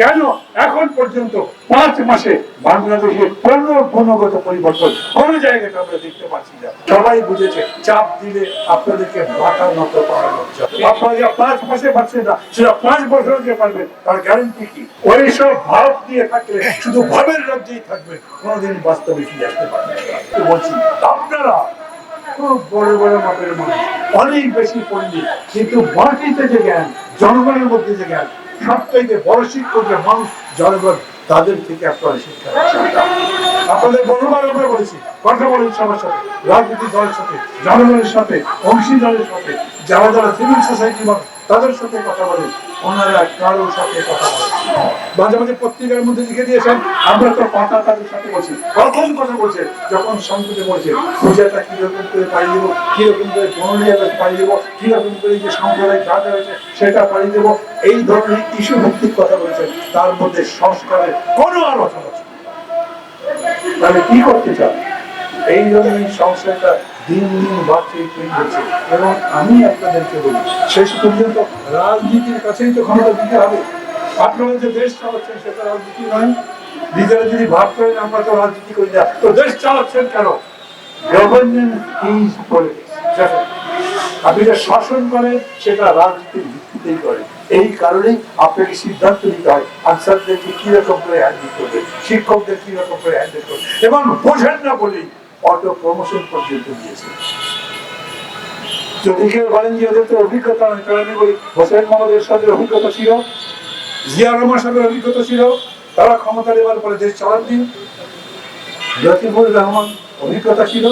কেন এখন পর্যন্ত পাঁচ মাসে বাংলাদেশের কোন গুণগত পরিবর্তন কোন জায়গাটা আমরা দেখতে পাচ্ছি না সবাই বুঝেছে, চাপ দিলে আপনাদেরকে মাথা নত করানো যাবে। আপনারা পাঁচ মাসে পাচ্ছেন না, সেটা পাঁচ বছর যে পারবেন, তার গ্যারান্টি কি ওই সব ভাব দিয়ে থাকলে শুধু ভাবের রাজ্যেই থাকবেন কোনোদিন বাস্তবে ফিরে আসতে। তো বলছি, আপনারা খুব বড় বড় মাপের মানুষ, অনেক বেশি পণ্ডিত, কিন্তু মাটিতে যে জ্ঞান, জনগণের মধ্যে যে জ্ঞান সবচাইতে বড় শিক্ষক যে মানুষ জনগণ, তাদের থেকে একটা শিক্ষা। আপনাদের বহুবার আমরা বলেছি, কথা বলেন সবার সাথে, রাজনৈতিক দলের সাথে, জনগণের সাথে, অংশীদারের সাথে, যারা যারা সিভিল সোসাইটি মানুষ তাদের সাথে কথা বলে। ওনারা কারোর সাথে কথা বলেন না। মাঝে মাঝে পত্রিকার মধ্যে লিখে দিয়েছেন, আমরা তো কথা তাদের সাথে বলছি। কখন কথা বলছে, যখন সংসদে বলছে, পূজাটা কীরকম করে পাড়ি দেবো, কীরকম করে পনেরোটা পাড়ি দেবো, কীরকম করে যে সাম্প্রদায়িক যা হয়েছে সেটা পাই দেবো, এই ধরনের ইস্যু ভিত্তিক কথা বলেছেন। তার মধ্যে সংস্কারের কোনো আলোচনা তাহলে কি করতে চান? এই জন্যই সংশয়টা দিন দিন বাড়ছে তৈরি হচ্ছে। এবং আমি আপনাদেরকে বলি, শেষ পর্যন্ত রাজনীতির কাছেই তো ক্ষমতা দিতে হবে। আপনারা যে দেশ চালাচ্ছেন, সেটা রাজনীতি নয়। নিজেরা যদি ভাব করেন আমরা তো রাজনীতি করি না। তো দেশ চালাচ্ছেন কেন? গভর্নমেন্ট ইজ পলিটিক্স আপনি যে শাসন করেন, সেটা রাজনীতির ভিত্তিতেই করেন এই কারণেই আপনাকে সিদ্ধান্ত নিতে হয়, আনসারদেরকে কীরকম করে হ্যান্ডেল করবে, শিক্ষকদের কীরকম করে হ্যান্ডেল করবে। এবং বোঝেন না বলেই অটো প্রমোশন পর্যন্ত দিয়েছে যদি কেউ বলেন যে ওদের তো অভিজ্ঞতা নয় তাহলে আমি বলি, হোসেন মোহাম্মদ এরশাদের অভিজ্ঞতা ছিল, জিয়া রহমান সাহেবের অভিজ্ঞতা ছিল, তারা ক্ষমতা নেবার পরে দেশ চালান দিন লতিফুর রহমান অভিজ্ঞতা ছিল,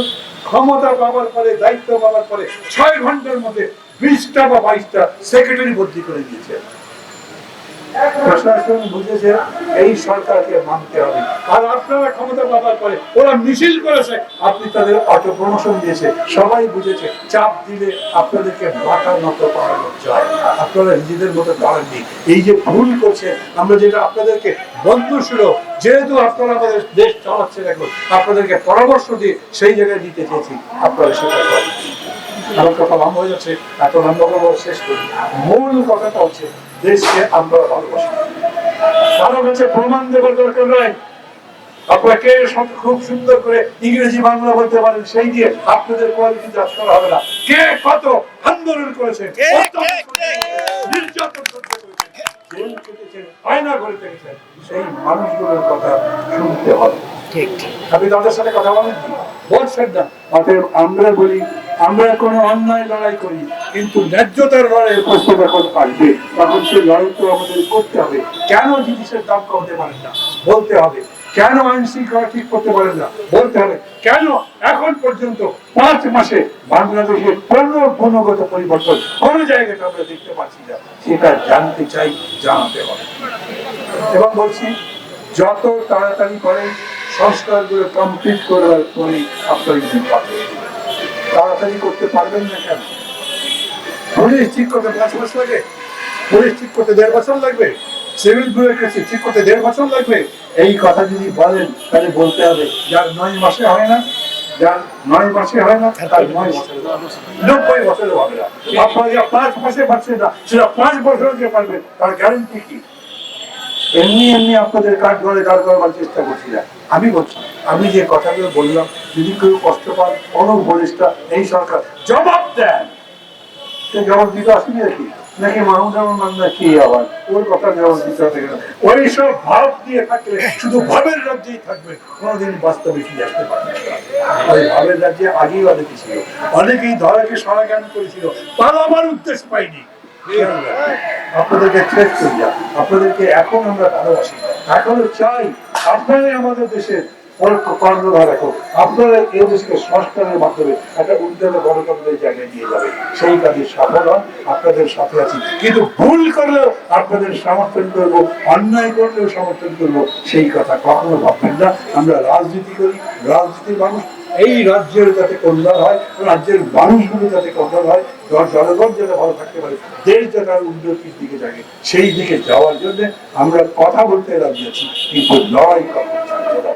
ক্ষমতা পাওয়ার পরে, দায়িত্ব পাওয়ার পরে ছয় ঘণ্টার মধ্যে বিশটা বা বাইশটা সেক্রেটারি বদলি করে দিয়েছে। প্রশাসন বুঝেছে, এই সরকারকে মানতে হবে। আর আপনারা ক্ষমতা পাওয়ার পরে ওরা মিছিল করেছে, আপনি তাদের অটো প্রমোশন দিয়েছে। সবাই বুঝেছে, চাপ দিলে আপনাদেরকে মাথা নত করানো যায়। আপনারা নিজেদের মতো এই যে ভুল করছে, আমরা যেটা আপনাদেরকে বন্ধু ছিল, যেহেতু আপনারা আমাদের দেশ চালাচ্ছেন এখন, আপনাদেরকে পরামর্শ দিয়ে সেই জায়গায় দিতে চেয়েছি। আপনারা সেটা করেন। হয়ে যাচ্ছে এত লম্বা করব শেষ করি মূল কথাটা হচ্ছে দেশকে আমরা ভালোবাসি। কারও কাছে প্রমাণ দেবার দরকার নাই। আপনারা কে সব- খুব সুন্দর করে ইংরেজি বাংলা বলতে পারেন সেই দিয়ে আপনাদের কোয়ালিটি যাচ করা হবে না। কে কত আন্দোলন করেছে নির্যাতন করতে করেছে, জেল কেটেছেন, আয়না করে থেকেছেন সেই মানুষগুলোর কথা শুনতে হবে। আপনি তাদের সাথে কথা বলেন কি বলছেন না অতএব আমরা বলি আমরা কোনো অন্যায় লড়াই করি, কিন্তু ন্যায্যতার লড়াই প্রশ্ন যখন আসবে, তখন সেই লড়াই তো আমাদের করতে হবে। কেন জিনিসের দাম কমতে পারেন না? বলতে হবে। কেন আইন শৃঙ্খলা ঠিক করতে পারেন না? বলতে হবে। কেন এখন পর্যন্ত পাঁচ মাসে বাংলাদেশের কোন গুণগত পরিবর্তন কোন জায়গাটা আমরা দেখতে পাচ্ছি না? সেটা জানতে চাই, জানাতে হবে। এবং বলছি, যত তাড়াতাড়ি করেন, সংস্কারগুলো কমপ্লিট করবার পরে আপনার তাড়াতাড়ি করতে পারবেন না কেন? পুলিশ ঠিক করতে পাঁচ বছর লাগে পুলিশ ঠিক করতে দেড় বছর লাগবে? সিভিল ব্যুরোক্রেসি ঠিক করতে দেড় বছর লাগবে? এই কথা যদি বলেন, তাহলে বলতে হবে, যার নয় মাসে হয় না, যার নয় মাসে হয় না, তার নয় হবে। নব্বই বছরে হবে না। আপনারা যা পাঁচ মাসে পাচ্ছেন না, সেটা পাঁচ বছরে যে পারবেন, তার গ্যারেন্টি কি? এমনি এমনি আপনাদের কাঠ ঘরে দাঁড় করবার চেষ্টা করছি না। আমি বলছি, আমি যে কথাগুলো বললাম, যদি কেউ কষ্ট পান কোনো বলিসটা এই সরকার জবাব দেন। সে জবাব দিতে অসুবিধা কি নাকি মাহমুদ রহমান না কি আবার? ওর কথা জবাব দিতে হবে ওই সব ভাব দিয়ে থাকলে শুধু ভাবের রাজ্যেই থাকবে, কোনোদিন বাস্তবে ফিরে আসতে পারবে ওই ভাবের রাজ্যে আগেই অনেকে ছিল। অনেকেই ধরাকে সরাজ্ঞান করেছিল পালাবার উদ্দেশ্য পাইনি আপনাদেরকে থ্রেট করি আপনাদেরকে এখন আমরা ভালোবাসি। এখনও চাই আপনারাই আমাদের দেশের সেই আপনাদের সাথে আছি। কিন্তু ভুল করলেও আপনাদের সমর্থন করব, অন্যায় করলেও সমর্থন করব, সেই কথা ভাববেন না। আমরা রাজনীতি করি, রাজনীতির মানুষ এই রাজ্যের যাতে কল্যাণ হয়, রাজ্যের মানুষগুলো যাতে কল্যাণ হয়, জন- জনগণ যাতে ভালো থাকতে পারে, দেশ যাতে আর উন্নতির দিকে থাকে সেই দিকে যাওয়ার জন্য আমরা কথা বলতে রাজি আছি, কিন্তু লড়াই কখনো ছাড়বো না